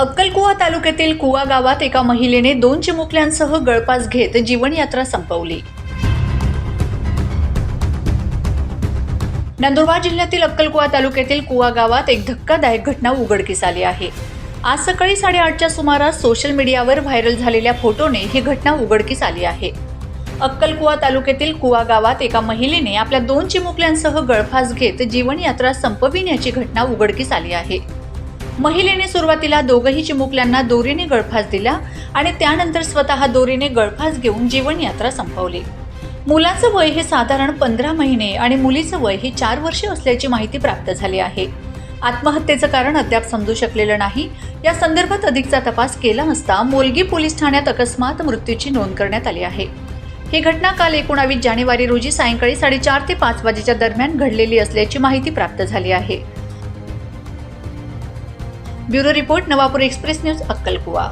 अक्कलकुवा तालुक्यातील कुवा गावात एका महिलेने दोन चिमुकल्यांसह गळपास घेत जीवनयात्रा संपवली. नंदुरबार जिल्ह्यातील अक्कलकुवा तालुक्यातील कुवा गावात एक धक्कादायक घटना उघडकीस आली आहे. आज सकाळी साडेआठच्या सुमारास सोशल मीडियावर व्हायरल झालेल्या फोटोने ही घटना उघडकीस आली आहे. अक्कलकुवा तालुक्यातील कुवा गावात एका महिलेने आपल्या दोन चिमुकल्यांसह गळफास घेत जीवनयात्रा संपविण्याची घटना उघडकीस आली आहे. महिलेने सुरुवातीला दोघही चिमुकल्यांना दोरीने गळफास दिला आणि त्यानंतर स्वतः दोरीने गळफास घेऊन जीवनयात्रा संपवली. मुलाचं वय हे साधारण पंधरा महिने आणि मुलीचं वय हे चार वर्षे असल्याची माहिती प्राप्त झाली आहे. आत्महत्येचं कारण अद्याप समजू शकलेलं नाही. या संदर्भात अधिकचा तपास केला असता मोलगी पोलीस ठाण्यात अकस्मात मृत्यूची नोंद करण्यात आली आहे. ही घटना काल एकोणावीस जानेवारी रोजी सायंकाळी साडेचार ते पाच वाजेच्या दरम्यान घडलेली असल्याची माहिती प्राप्त झाली आहे. Bureau report Navapur express news अक्कलकुवा.